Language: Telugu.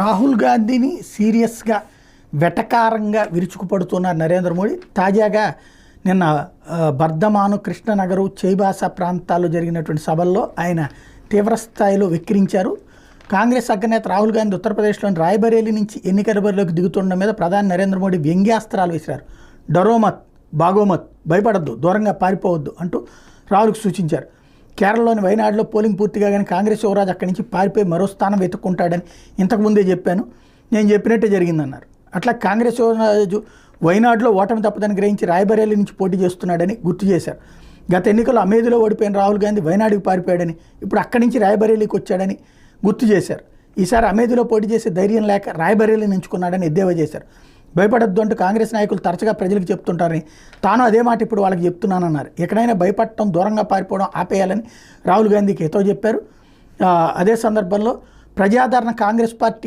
రాహుల్ గాంధీని సీరియస్గా వెటకారంగా విరుచుకుపడుతున్న నరేంద్ర మోడీ తాజాగా నిన్న బర్ధమాను కృష్ణనగరు చైబాస ప్రాంతాల్లో జరిగినటువంటి సభల్లో ఆయన తీవ్రస్థాయిలో వెక్కిరించారు. కాంగ్రెస్ అగ్రనేత రాహుల్ గాంధీ ఉత్తరప్రదేశ్లోని రాయ్బరేలీ నుంచి ఎన్నికల బరిలోకి దిగుతుండడం మీద ప్రధాని నరేంద్ర మోడీ వ్యంగ్యాస్త్రాలు వేశారు. డరోమత్ బాగోమత్ భయపడద్దు దూరంగా పారిపోవద్దు అంటూ రాహుల్కు సూచించారు. కేరళలోని వైనాడులో పోలింగ్ పూర్తిగా కానీ కాంగ్రెస్ యువరాజు అక్కడి నుంచి పారిపోయి మరో స్థానం వెతుక్కుంటాడని ఇంతకుముందే చెప్పాను. నేను చెప్పినట్టే జరిగిందన్నారు. అట్లా కాంగ్రెస్ యువరాజు వైనాడులో ఓటమి తప్పదని గ్రహించి రాయబరేలీ నుంచి పోటీ చేస్తున్నాడని గుర్తు చేశారు. గత ఎన్నికల్లో అమేధిలో ఓడిపోయిన రాహుల్ గాంధీ వైనాడుకి పారిపోయాడని ఇప్పుడు అక్కడి నుంచి రాయబరేలీకి వచ్చాడని గుర్తు చేశారు. ఈసారి అమేధిలో పోటీ చేసే ధైర్యం లేక రాయబరేలీని ఎంచుకున్నాడని ఎద్దేవా చేశారు. భయపడొద్దు అంటూ కాంగ్రెస్ నాయకులు తరచుగా ప్రజలకు చెప్తుంటారని తాను అదే మాట ఇప్పుడు వాళ్ళకి చెప్తున్నానన్నారు. ఎక్కడైనా భయపడటం దూరంగా పారిపోవడం ఆపేయాలని రాహుల్ గాంధీకి ఎతో చెప్పారు. అదే సందర్భంలో ప్రజాదరణ కాంగ్రెస్ పార్టీ